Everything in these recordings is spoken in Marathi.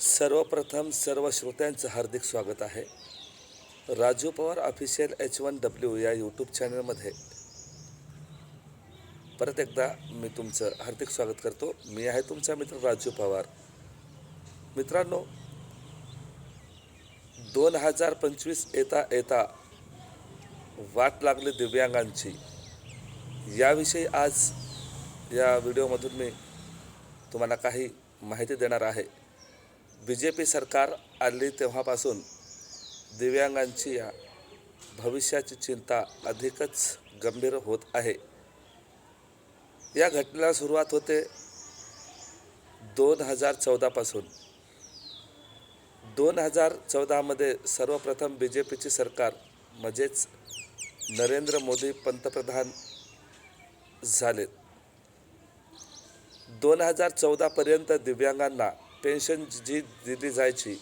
सर्वप्रथम सर्व श्रोत्यांचं हार्दिक स्वागत आहे. Raju Pawar official h one W या यूट्यूब चॅनलमध्ये परत एकदा मी तुमचं हार्दिक स्वागत करतो. मी आहे तुमचा मित्र राजू पवार. मित्रांनो दोन हजार पंचवीस येता येता वाट लागली दिव्यांगांची. याविषयी आज या व्हिडिओमधून मी तुम्हाला काही माहिती देणार आहे. बी जे पी सरकार आली तेव्हापासून दिव्यांगांची या भविष्याची चिंता अधिकच गंभीर होत आहे. या घटनेला सुरुवात होते दोन हजार चौदापासून दोन हजार चौदामध्ये सर्वप्रथम बी जे पीची सरकार म्हणजेच नरेंद्र मोदी पंतप्रधान झालेत दोन हजार चौदापर्यंत दिव्यांगांना पेन्शन जी दिली जायची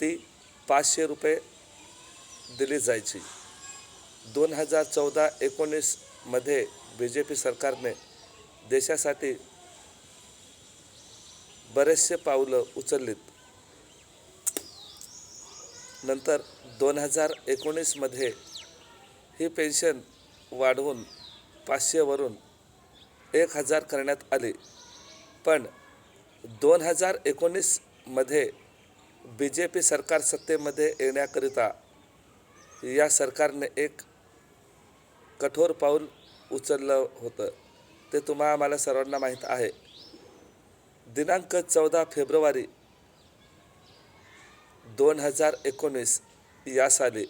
ती पाचशे रुपये दिली जायची. दोन हजार चौदा एकोणीसमध्ये बी जे पी सरकारने देशासाठी बरेचसे पावलं उचललीत. नंतर दोन हजार एकोणीसमध्ये ही पेन्शन वाढवून पाचशेवरून एक हजार करण्यात आली. पण दोन हजार एकोणीसमध्ये बी जे पी सरकार सत्तेमध्ये येण्याकरिता या सरकारने एक कठोर पाऊल उचललं होतं. ते तुम्हा आम्हाला सर्वांना माहीत आहे. दिनांक चौदा फेब्रुवारी दोन हजार एकोणीस या साली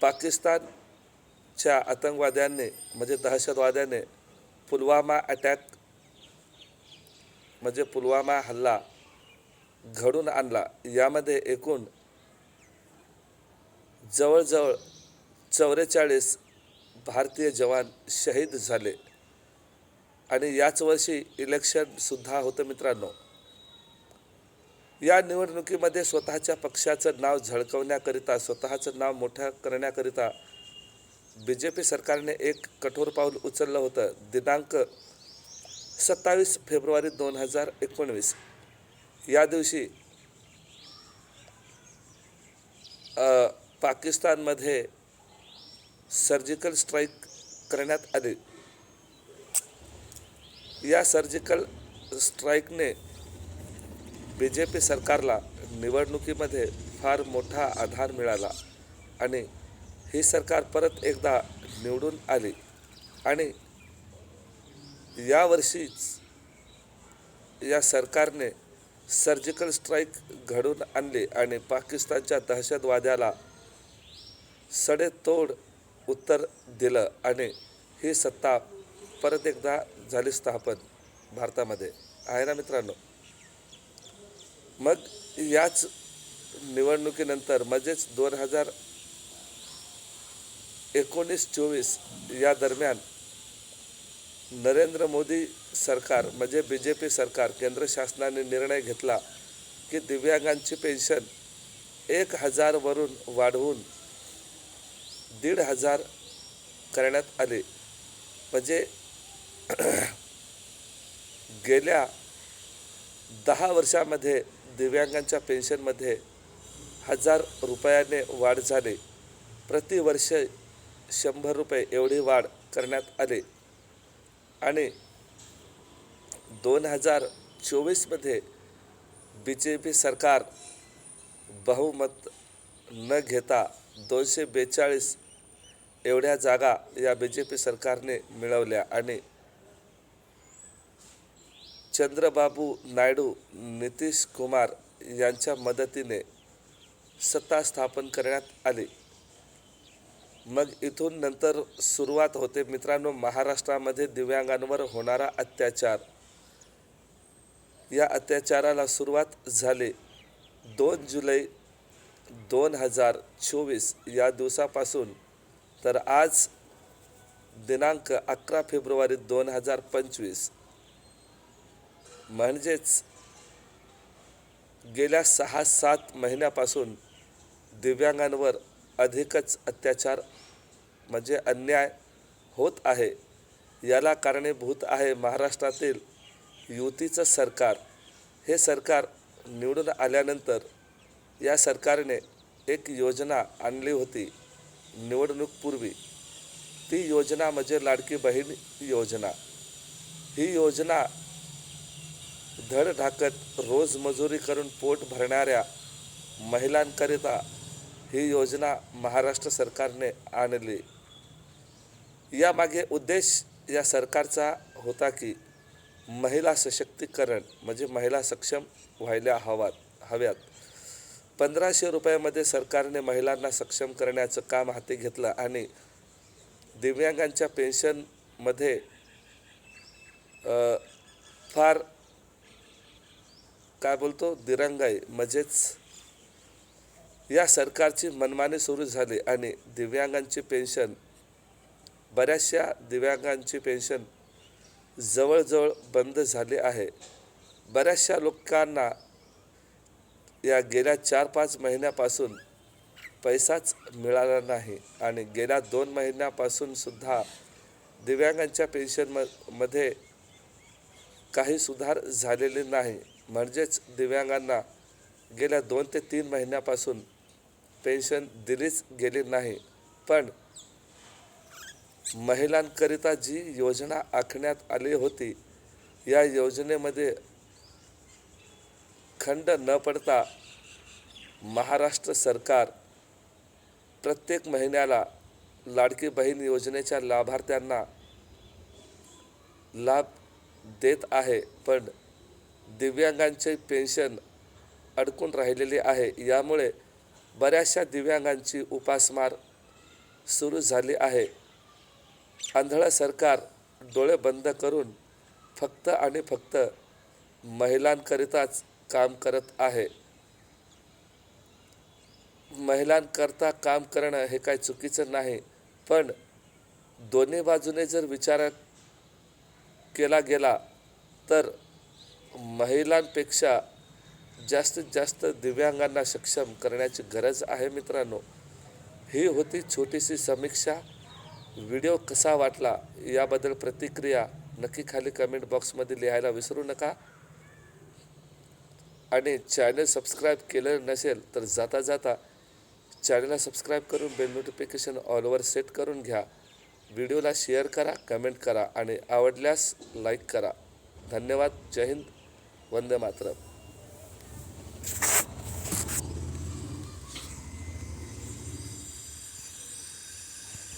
पाकिस्तानच्या आतंकवाद्यांनी म्हणजे दहशतवाद्याने पुलवामा अटॅक म्हणजे पुलवामा हल्ला घडून आणला. यामध्ये एकूण जवळजवळ चौवेचाळीस भारतीय जवान शहीद झाले. आणि याच वर्षी इलेक्शनसुद्धा होतं मित्रांनो. या निवडणुकीमध्ये स्वतःच्या पक्षाचं नाव झळकवण्याकरिता स्वतःचं नाव मोठं करण्याकरिता बी जे पी सरकारने एक कठोर पाऊल उचललं होतं. दिनांक सत्तावीस फेब्रुवारी दोन हजार एकोणवीस. या दिवशी पाकिस्तानमध्ये सर्जिकल स्ट्राईक करण्यात आली. या सर्जिकल स्ट्राईकने बी जे पी सरकारला निवडणुकीमध्ये फार मोठा आधार मिळाला आणि ही सरकार परत एकदा निवडून आली आणि यावर्षीच या सरकारने सर्जिकल स्ट्राईक घडून आणली आणि पाकिस्तानच्या दहशतवाद्याला सडेतोड उत्तर दिलं आणि ही सत्ता परत एकदा झाली स्थापन भारतामध्ये. आहे ना मित्रांनो? मग याच निवडणुकीनंतर म्हणजेच दोन हजार एकोणीस चोवीस या दरम्यान नरेंद्र मोदी सरकार म्हणजे बी जे पी सरकार केंद्र शासनाने निर्णय घेतला की दिव्यांगांची पेन्शन एक हजारवरून वाढवून दीड हजार करण्यात आले. म्हणजे गेल्या दहा वर्षामध्ये दिव्यांगांच्या पेन्शनमध्ये हजार रुपयाने वाढ झाली. प्रतिवर्ष शंभर रुपये एवढी वाढ करण्यात आली. आणि दोन हजार चोवीसमध्ये बी जे पी सरकार बहुमत न घेता दोनशे बेचाळीस एवढ्या जागा या बी जे पी सरकारने मिळवल्या आणि चंद्रबाबू नायडू नितीश कुमार यांच्या मदतीने सत्ता स्थापन करण्यात आली. मग इथून नंतर सुरुवात होते मित्रांनो महाराष्ट्रामध्ये दिव्यांगांवर होणारा अत्याचार. या अत्याचाराला सुरुवात झाली दोन जुलै दोन हजार चोवीस या दिवसापासून. तर आज दिनांक अकरा फेब्रुवारी दोन हजार पंचवीस. म्हणजेच गेल्या सहा सात महिन्यापासून दिव्यांगांवर अधिकच अत्याचार म्हणजे अन्याय होत आहे. याला कारणीभूत आहे महाराष्ट्रातील युतीचं सरकार. हे सरकार निवडून आल्यानंतर या सरकारने एक योजना आणली होती निवडणूकपूर्वी. ती योजना म्हणजे लाडकी बहीण योजना. ही योजना धड ढाकत रोज मजुरी करून पोट भरणाऱ्या महिलांकरिता ही योजना महाराष्ट्र सरकारने आणली. यामागे उद्देश या सरकारचा होता की महिला सशक्तीकरण म्हणजे महिला सक्षम व्हायला हवात हव्यात. पंधराशे रुपयामध्ये सरकारने महिलांना सक्षम करण्याचं काम हाती घेतलं आणि दिव्यांगांच्या पेन्शनमध्ये फार काय बोलतो दिरंगाई म्हणजेच या सरकारची मनमानी सुरू झाली आणि दिव्यांगांची पेन्शन बऱ्याचशा दिव्यांगांची पेन्शन जवळजवळ बंद झाली आहे. बऱ्याचशा लोकांना या गेल्या चार पाच महिन्यापासून पैसाच मिळाला नाही आणि गेल्या दोन महिन्यापासून सुद्धा दिव्यांगांच्या पेन्शन म मध्ये काही सुधार झालेले नाही. म्हणजेच दिव्यांगांना गेल्या दोन ते तीन महिन्यापासून पेन्शन दिलीच गेली नाही. पण महिलांकरिता जी योजना आखण्यात आली होती या योजनेमध्ये खंड न पडता महाराष्ट्र सरकार प्रत्येक महिन्याला लाडकी बहीण योजनेच्या लाभार्थ्यांना लाभ देत आहे पण दिव्यांगांचे पेन्शन अडकून राहिलेली आहे. यामुळे बऱ्याचशा दिव्यांगांची उपासमार सुरू झाली आहे. आंधळं सरकार डोळे बंद करून फक्त आणि फक्त महिलांकरिताच काम करत आहे. महिलांकरता काम करणं हे काय चुकीचं नाही पण दोन्ही बाजूने जर विचार केला गेला तर महिलांपेक्षा जास्तीत जास्त दिव्यांगांना सक्षम करण्याची गरज आहे मित्रांनो. ही होती छोटीशी समीक्षा. व्हिडिओ कसा वाटला याबद्दल प्रतिक्रिया नक्की खाली कमेंट बॉक्समध्ये लिहायला विसरू नका. आणि चॅनल सबस्क्राईब केलं नसेल तर जाता जाता चॅनलला सबस्क्राईब करून बेल नोटिफिकेशन ऑलवर सेट करून घ्या. व्हिडिओला शेअर करा कमेंट करा आणि आवडल्यास लाईक करा. धन्यवाद. जय हिंद. वंदे मातरम.